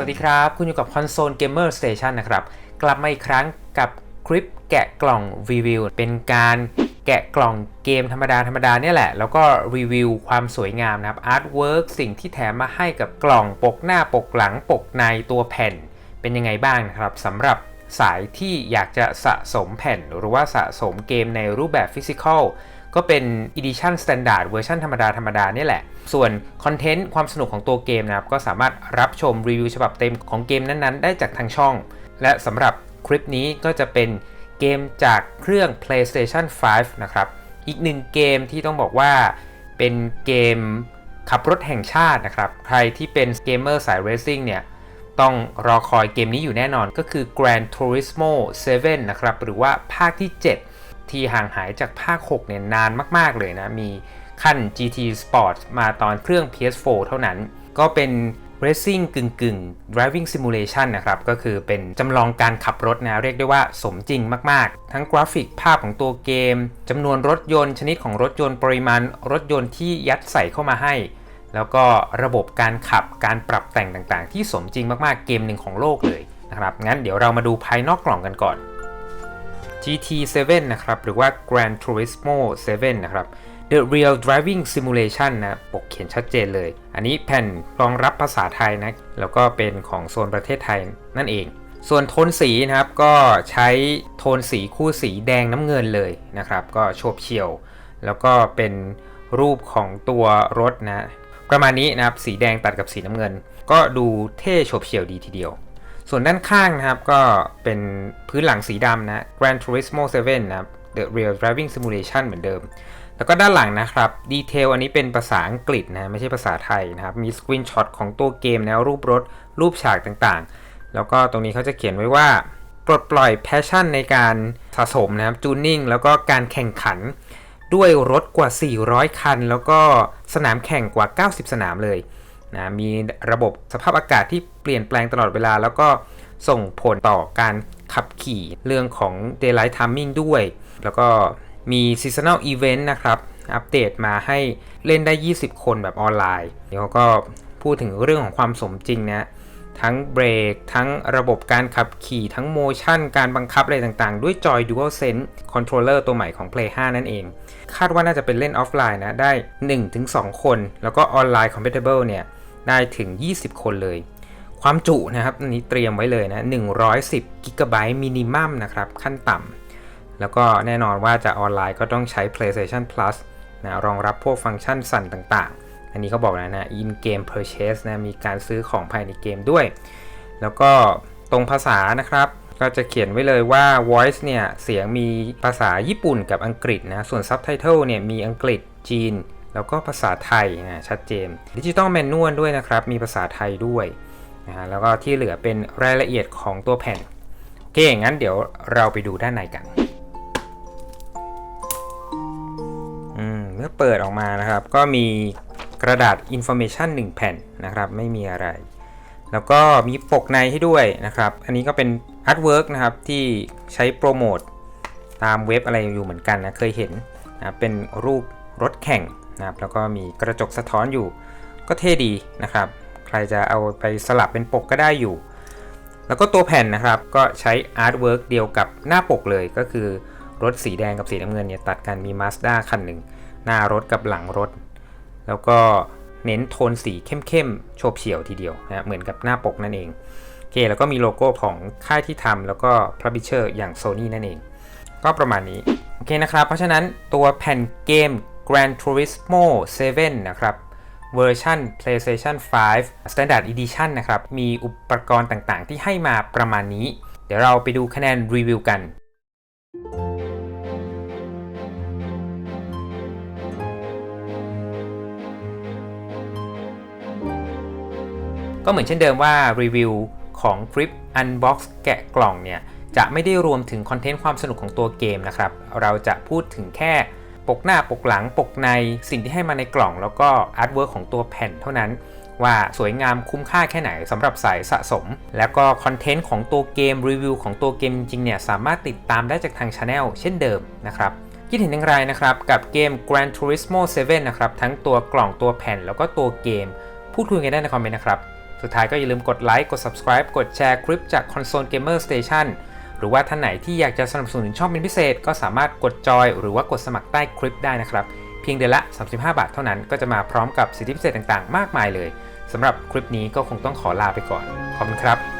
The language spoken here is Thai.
สวัสดีครับ คุณอยู่กับ Console Gamer Station นะครับ กลับมาอีกครั้งกับคลิปแกะกล่องรีวิว เป็นการแกะกล่องเกมธรรมดาธรรมดาเนี่ยแหละ แล้วก็รีวิวความสวยงามนะครับอาร์ตเวิร์กสิ่งที่แถมมาให้กับกล่องปกหน้าปกหลังปกในตัวแผ่น เป็นยังไงบ้างนะครับสำหรับสายที่อยากจะสะสมแผ่น หรือว่าสะสมเกมในรูปแบบฟิสิกอล ก็เป็น Edition Standard เวอร์ชันธรรมดาธรรมดานี่แหละ ส่วนคอนเทนต์ความสนุกของตัวเกมนะครับ ก็สามารถรับชมรีวิวฉบับเต็มของเกมนั้นๆ ได้จากทางช่อง และสำหรับคลิปนี้ก็จะเป็นเกมจากเครื่อง PlayStation 5 นะครับ อีกหนึ่งเกมที่ต้องบอกว่าเป็นเกมขับรถแห่งชาตินะครับ ใครที่เป็นเกมเมอร์สายเรซซิ่งเนี่ยต้องรอคอยเกมนี้อยู่แน่นอนก็คือ Gran Turismo 7 นะครับ หรือว่าภาคที่ 7 ที่ห่างหายจากภาค 6 เนี่ยนานมาก ๆ เลยนะ มีขั้น GT Sport มาตอนเครื่อง PS4 เท่านั้น ก็เป็น Racing กึ่งกึ่ง Driving Simulation นะครับ ก็คือเป็นจำลองการขับรถนะ เรียกได้ว่าสมจริงมาก ๆ ทั้งกราฟิกภาพของตัวเกมจำนวนรถยนต์ ชนิดของรถยนต์ปริมาณ รถยนต์ที่ยัดใส่เข้ามาให้ แล้วก็ระบบการขับการปรับแต่งต่างๆ ที่สมจริงมากๆเกมหนึ่งของโลกเลยนะครับงั้นเดี๋ยวเรามาดูภายนอกกล่องกันก่อน GT7 นะครับ หรือว่า Gran Turismo 7 นะครับ The Real Driving Simulation นะปกเขียนชัดเจนเลย อันนี้แผ่นรองรับภาษาไทยนะ แล้วก็เป็นของโซนประเทศไทยนั่นเอง ส่วนโทนสีนะครับ ก็ใช้โทนสีคู่สีแดงน้ำเงินเลยนะครับ ก็โฉบเฉี่ยว แล้วก็เป็นรูปของตัวรถนะ ประมาณนี้นะครับ สีแดงตัดกับสีน้ำเงิน ก็ดูเท่โฉบเฉี่ยวดีทีเดียว ส่วนด้านข้างนะครับก็เป็นพื้นหลังสีดำนะ Gran Turismo 7 นะครับ The Real Driving Simulation เหมือนเดิม แล้วก็ด้านหลังนะครับดีเทลอันนี้เป็นภาษาอังกฤษนะไม่ใช่ภาษาไทยนะครับ มีสกรีนช็อตของตัวเกมแนวรูปรถ รูปฉากต่างๆ แล้วก็ตรงนี้เขาจะเขียนไว้ว่าปลดปล่อยแพชชั่นในการสะสมนะครับจูนนิ่งแล้วก็การแข่งขันด้วยรถกว่า 400 คัน แล้วก็สนามแข่งกว่า 90 สนามเลย นะมีระบบสภาพอากาศที่เปลี่ยนแปลงตลอดเวลา แล้วก็ส่งผลต่อการขับขี่เรื่องของ daylight timing ด้วย แล้วก็มี seasonal event นะครับ อัปเดตมาให้เล่นได้ 20 คนแบบออนไลน์เดี๋ยวเขาก็พูดถึงเรื่องของความสมจริงนะทั้งเบรก ทั้งระบบการขับขี่ ทั้งโมชั่น การบังคับอะไรต่างๆ ด้วยจอย DualSense Controller ตัวใหม่ของ Play 5 นั่นเอง คาดว่าน่าจะเป็นเล่นออฟไลน์นะ ได้ 1-2 คน แล้วก็ออนไลน์ Compatible เนี่ย ได้ถึง 20 คนเลย ความจุนะครับอันนี้เตรียมไว้เลยนะ110 g b มินิมัมนะครับขั้นต่ำแล้วก็แน่นอนว่าจะออนไลน์ก็ต้องใช้ PlayStation Plus นะรองรับพวกฟังก์ชันสั่นต่างๆ อันนี้เขาบอกแล้วนะ in game purchase นะมีการซื้อของภายในเกมด้วย แล้วก็ตรงภาษานะครับก็จะเขียนไว้เลยว่า voice เนี่ย เสียงมีภาษาญี่ปุ่นกับอังกฤษนะ ส่วน subtitle เนี่ย มีอังกฤษ จีน แล้วก็ภาษาไทยนะชัดเจนดิจิตอลแมนนวลด้วยนะครับ มีภาษาไทยด้วยนะฮะแล้วก็ที่เหลือเป็นรายละเอียดของตัวแผ่น โอเค งั้นเดี๋ยวเราไปดูด้านในกันมเมื่อเปิดออกมานะครับ ก็มีกระดาษ Information 1 แผ่นนะครับ ไม่มีอะไร แล้วก็มีปกในให้ด้วยนะครับ อันนี้ก็เป็นอาร์ตเวิร์นะครับ ที่ใช้โปรโมทตามเว็บอะไรอยู่เหมือนกันนะ เคยเห็นนะเป็นรูปรถแข่ง นะครับแล้วก็มีกระจกสะท้อนอยู่ ก็เท่ดีนะครับ ใครจะเอาไปสลับเป็นปกก็ได้อยู่ แล้วก็ตัวแผ่นนะครับก็ใช้อาร์ตเวิร์กเดียวกับหน้าปกเลยก็คือรถสีแดงกับสีน้ำเงินเนี่ยตัดกันมี Mazda คันหนึ่งหน้ารถกับหลังรถ แล้วก็เน้นโทนสีเข้มๆโฉบเฉี่ยวทีเดียวนะเหมือนกับหน้าปกนั่นเองโอเคแล้วก็มีโลโก้ของค่ายที่ทำแล้วก็ Publisher อย่าง Sony นั่นเอง ก็ประมาณนี้ โอเคนะครับ เพราะฉะนั้นตัวแผ่นเกม Gran Turismo 7 นะครับเวอร์ชัน PlayStation 5 Standard Edition นะครับ มีอุปกรณ์ต่างๆ ที่ให้มาประมาณนี้ เดี๋ยวเราไปดูคะแนนรีวิวกัน ก็เหมือนเช่นเดิมว่ารีวิวของคลิป Unbox แกะกล่องเนี่ย จะไม่ได้รวมถึงคอนเทนต์ความสนุกของตัวเกมนะครับ เราจะพูดถึงแค่ ปกหน้าปกหลังปกในสิ่งที่ให้มาในกล่อง แล้วก็อาร์ตเวิร์กของตัวแผ่นเท่านั้น ว่าสวยงามคุ้มค่าแค่ไหนสำหรับสายสะสม แล้วก็คอนเทนต์ของตัวเกมรีวิวของตัวเกมจริงเนี่ยสามารถติดตามได้จากทางช anel เช่นเดิมนะครับคิดเห็นอย่างไรนะครับ กับเกม Gran Turismo 7 นะครับ ทั้งตัวกล่องตัวแผ่นแล้วก็ตัวเกม พูดคุยกันได้ในคอมเมนต์นะครับ สุดท้ายก็อย่าลืมกดไลค์กด subscribe กดแชร์คลิปจาก Console Gamer Station หรือว่าท่านไหนที่อยากจะสนับสนุนช่องเป็นพิเศษ ก็สามารถกดจอยหรือว่ากดสมัครใต้คลิปได้นะครับ เพียงเดือนละ 35 บาทเท่านั้นก็จะมาพร้อมกับสิทธิพิเศษต่างๆ มากมายเลยสำหรับคลิปนี้ก็คงต้องขอลาไปก่อนขอบคุณครับ